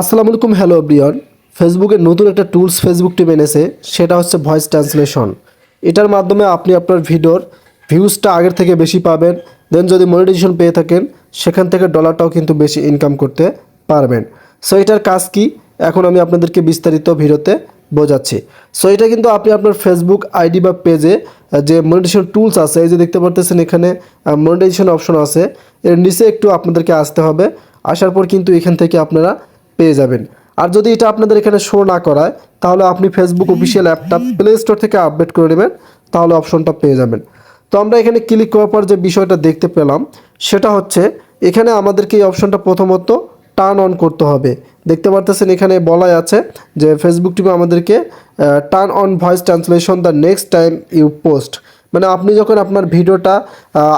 আসসালামু আলাইকুম, hello Brian ফেসবুকের নতুন একটা টুলস ফেসবুক টিম এনেছে, সেটা হচ্ছে ভয়েস ট্রান্সলেশন। এটার মাধ্যমে আপনি আপনার ভিডিওর ভিউজটা আগের থেকে বেশি পাবেন, দেন যদি মনিটাইজেশন পেয়ে থাকেন, সেখান থেকে ডলারটাও কিন্তু বেশি ইনকাম করতে পারবেন। সো এটার কাজ কি? এখন আমি আপনাদেরকে বিস্তারিত ভিডিওতে বোঝাচ্ছি। সো এটা কিন্তু আপনি আপনার ফেসবুক আইডি বা পেজে যে মনিটাইজেশন টুলস আছে, এই যে দেখতে পারতেছেন এখানে মনিটাইজেশন অপশন আছে, এর নিচে একটু আপনাদেরকে আসতে হবে। আসার পর কিন্তু এখান থেকে আপনারা পেয়ে যাবেন। আর যদি এটা আপনাদের এখানে শো না করায়, তাহলে আপনি ফেসবুক অফিসিয়াল অ্যাপটা প্লে স্টোর থেকে আপডেট করে নেবেন, তাহলে অপশনটা পেয়ে যাবেন। তো আমরা এখানে ক্লিক করার পর যে বিষয়টা দেখতে পেলাম, সেটা হচ্ছে এখানে আমাদেরকে এই অপশনটা প্রথমত টার্ন অন করতে হবে। দেখতে পারতেছেন এখানে বলাই আছে যে ফেসবুক টিমে আমাদেরকে turn on voice translation the next time you post মানে আপনি যখন আপনার ভিডিওটা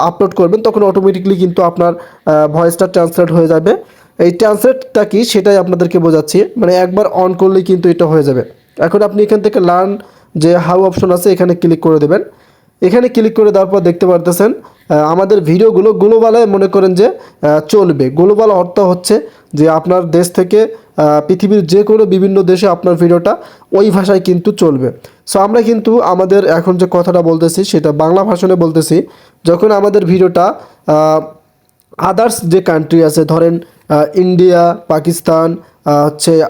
আপলোড করবেন, তখন অটোমেটিকলি কিন্তু আপনার ভয়েসটা ট্রান্সলেট হয়ে যাবে। এই ট্রান্সলেটটা কি সেটাই আপনাদেরকে বোঝাচ্ছি। মানে একবার অন করলেই কিন্তু এটা হয়ে যাবে। এখন আপনি এখান থেকে লার্ন যে হাউ অপশন আছে, এখানে ক্লিক করে দেবেন। এখানে ক্লিক করে দেওয়ার পর দেখতে পারতেছেন আমাদের ভিডিওগুলো গ্লোবালে মনে করেন যে চলবে। গ্লোবাল অর্থ হচ্ছে যে আপনার দেশ থেকে পৃথিবীর যে কোনো বিভিন্ন দেশে আপনার ভিডিওটা ওই ভাষায় কিন্তু চলবে। সো আমরা কিন্তু আমাদের এখন যে কথাটা বলতেছি, সেটা বাংলা ভাষণে বলতেছি। যখন আমাদের ভিডিওটা আদার্স যে কান্ট্রি আছে, ধরেন ইন্ডিয়া পাকিস্তান হচ্ছে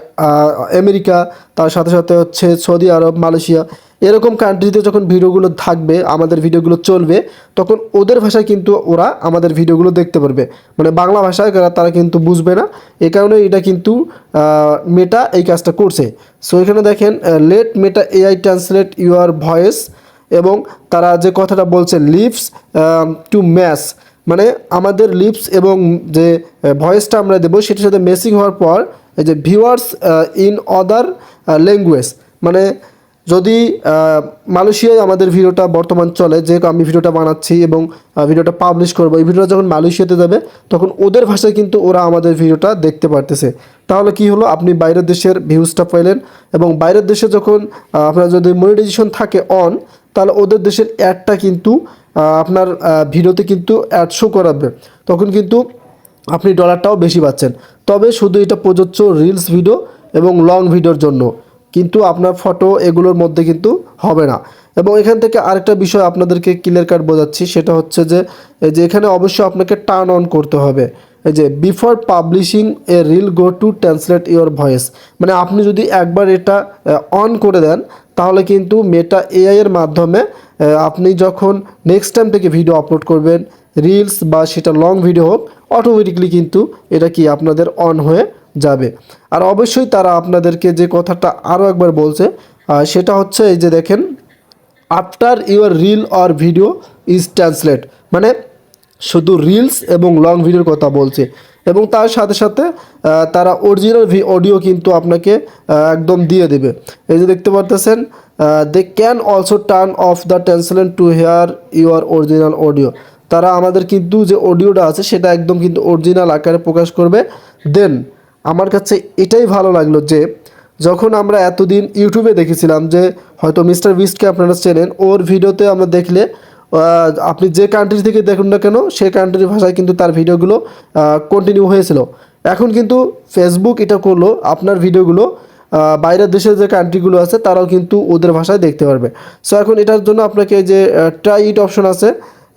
আমেরিকা তার সাথে সাথে হচ্ছে সৌদি আরব মালয়েশিয়া এরকম কান্ট্রিতে যখন ভিডিওগুলো থাকবে, আমাদের ভিডিওগুলো চলবে, তখন ওদের ভাষায় কিন্তু ওরা আমাদের ভিডিওগুলো দেখতে পারবে। মানে বাংলা ভাষায় তারা- কিন্তু বুঝবে না। এই কারণে এটা কিন্তু মেটা এই কাজটা করছে। সো এখানে দেখেন let Meta AI translate your voice এবং তারা যে কথাটা বলছে লিভস টু ম্যাচ মানে আমাদের লিপস এবং যে ভয়েসটা আমরা দেবো সেটার সাথে মেসিং হওয়ার পর, এই যে ভিউয়ার্স ইন অদার ল্যাঙ্গুয়েজ মানে যদি মালয়েশিয়ায় আমাদের ভিডিওটা বর্তমান চলে যে আমি ভিডিওটা বানাচ্ছি এবং ভিডিওটা পাবলিশ করব, এই ভিডিওটা যখন মালয়েশিয়াতে যাবে, তখন ওদের ভাষায় কিন্তু ওরা আমাদের ভিডিওটা দেখতে পারতেছে। তাহলে কি হলো? আপনি বাইরের দেশের ভিউজটা পাইলেন এবং বাইরের দেশে যখন আপনার যদি মনিটাইজেশন থাকে অন তাহলে ওদের দেশের অ্যাডটা কিন্তু আপনার ভিডিওতে কিন্তু অ্যাড শো করাবে। তখন কিন্তু আপনি ডলারটাও বেশি পাচ্ছেন। তবে শুধু এটা প্রযোজ্য রিলস ভিডিও এবং লং ভিডিওর জন্য। কিন্তু আপনার ফটো এগুলোর মধ্যে কিন্তু হবে না। এবং এখান থেকে আরেকটা বিষয় আপনাদেরকে ক্লিয়ার কাট বোঝাচ্ছি, সেটা হচ্ছে যে, এই যে এখানে অবশ্যই আপনাকে টার্ন অন করতে হবে। এই যে before publishing a reel go to translate your voice মানে আপনি যদি একবার এটা অন করে দেন তাহলে কিন্তু মেটা এআই এর মাধ্যমে আপনি যখন নেক্সট টাইম থেকে ভিডিও আপলোড করবেন রিলস বা সেটা লং ভিডিও হোক অটোমেটিকলি কিন্তু এটা কি আপনাদের অন হয়ে যাবে। আর অবশ্যই তারা আপনাদেরকে যে কথাটা আরও একবার বলছে সেটা হচ্ছে এই যে দেখেন after your reel or video is translate মানে শুধু রিলস এবং লং ভিডিওর কথা বলছে। এবং তার সাথে সাথে তারা অরিজিনাল ভি অডিও কিন্তু আপনাকে একদম দিয়ে দেবে। এই যে দেখতে পারতেছেন they can also turn off the translate to hear your original audio তারা আমাদের কিন্তু যে অডিওটা আছে, সেটা একদম কিন্তু অরিজিনাল আকারে প্রকাশ করবে। দেন আমার কাছে এটাই ভালো লাগল যে, যখন আমরা এতদিন ইউটিউবে দেখেছিলাম যে, হয়তো মিস্টার বিস্টকে আপনারা চেনেন, ওর ভিডিওতে আমরা দেখলে আপনি যে কান্ট্রি থেকে দেখুন না কেন, সেই কান্ট্রির ভাষায় কিন্তু তার ভিডিওগুলো কন্টিনিউ হয়েছিল। এখন কিন্তু ফেসবুক এটা করল, আপনার ভিডিওগুলো বাইরের দেশের যে কান্ট্রিগুলো আছে, তারাও কিন্তু ওদের ভাষায় দেখতে পারবে। সো এখন এটার জন্য আপনাকে যে ট্রাই ইট অপশন আছে,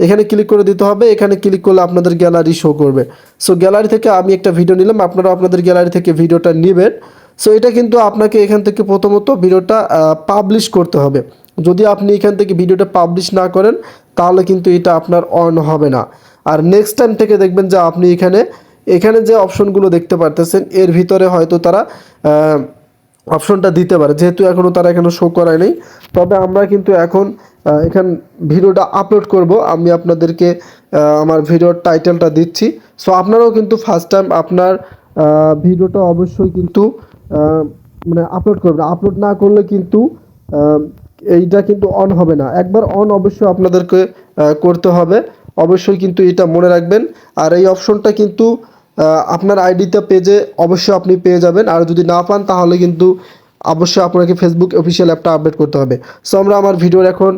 এখানে ক্লিক করে দিতে হবে, এখানে ক্লিক করলে আপনাদের গ্যালারি শো করবে। সো গ্যালারি থেকে আমি একটা ভিডিও নিলাম আপনারা আপনাদের গ্যালারি থেকে ভিডিওটা নেবেন। সো এটা কিন্তু আপনাকে এখান থেকে প্রথমত ভিডিওটা পাবলিশ করতে হবে। যদি আপনি এখান থেকে ভিডিওটা পাবলিশ না করেন, তাহলে কিন্তু এটা আপনার অন হবে না। আর নেক্সট টাইম থেকে দেখবেন যে আপনি এখানে এখানে যে অপশনগুলো দেখতে পারতেছেন, এর ভিতরে হয়তো তারা অপশনটা দিতে পারে। যেহেতু এখনও তারা এখানে শো করায় নেই, তবে আমরা কিন্তু এখন এখান ভিডিওটা আপলোড করব। আমি আপনাদেরকে আমার ভিডিওর টাইটেলটা দিচ্ছি। সো আপনারাও কিন্তু ফার্স্ট টাইম আপনার ভিডিওটা অবশ্যই কিন্তু মানে আপলোড করবেন। আপলোড না করলে কিন্তু এইটা কিন্তু অন হবে না। একবার অন অবশ্যই আপনাদেরকে করতে হবে। অবশ্যই কিন্তু এটা মনে রাখবেন। আর এই অপশনটা কিন্তু আপনার আইডিতে পেজে অবশ্যই আপনি পেয়ে যাবেন। আর যদি না পান, তাহলে কিন্তু অবশ্যই আপনাকে ফেসবুক অফিসিয়াল অ্যাপটা আপডেট করতে হবে। সো আমরা আমার ভিডিওর এখন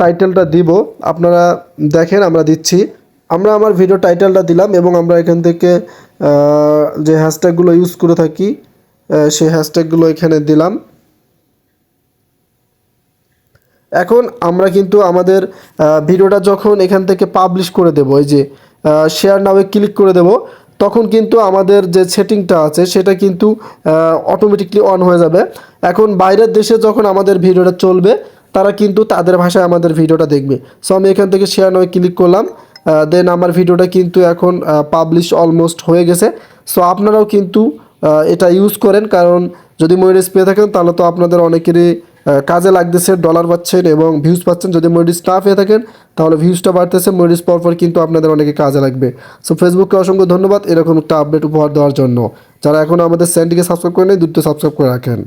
টাইটেলটা দিব। আপনারা দেখেন, আমরা দিচ্ছি। আমরা আমার ভিডিও টাইটেলটা দিলাম এবং আমরা এখান থেকে যে হ্যাশট্যাগুলো ইউজ করে থাকি সেই হ্যাশট্যাগুলো এখানে দিলাম। এখন আমরা কিন্তু আমাদের ভিডিওটা যখন এখান থেকে পাবলিশ করে দেবো, এই যে শেয়ার নামে ক্লিক করে দেব, তখন কিন্তু আমাদের যে সেটিংটা আছে, সেটা কিন্তু অটোমেটিকলি অন হয়ে যাবে। এখন বাইরের দেশে যখন আমাদের ভিডিওটা চলবে, তারা কিন্তু তাদের ভাষায় আমাদের ভিডিওটা দেখবে। সো আমি এখান থেকে শেয়ার নামে ক্লিক করলাম দেন আমার ভিডিওটা কিন্তু এখন পাবলিশ অলমোস্ট হয়ে গেছে। সো আপনারাও কিন্তু এটা ইউজ করেন, কারণ যদি ময়ূরিস পেয়ে থাকেন, তাহলে তো আপনাদের অনেকেরই কাজে লাগতেছে ডলার পাচ্ছেন এবং ভিউজ পাচ্ছেন। যদি ময়ূরিস না পেয়ে থাকেন, তাহলে ভিউজটা বাড়তেছে। ময়ূরিস পরপর কিন্তু আপনাদের অনেকে কাজে লাগবে। সো ফেসবুককে অসংখ্য ধন্যবাদ। এরকম একটা আপডেট উপহার দেওয়ার জন্য। যারা এখনও আমাদের চ্যানেলটিকে সাবস্ক্রাইব করেন দুটো সাবস্ক্রাইব করে রাখেন।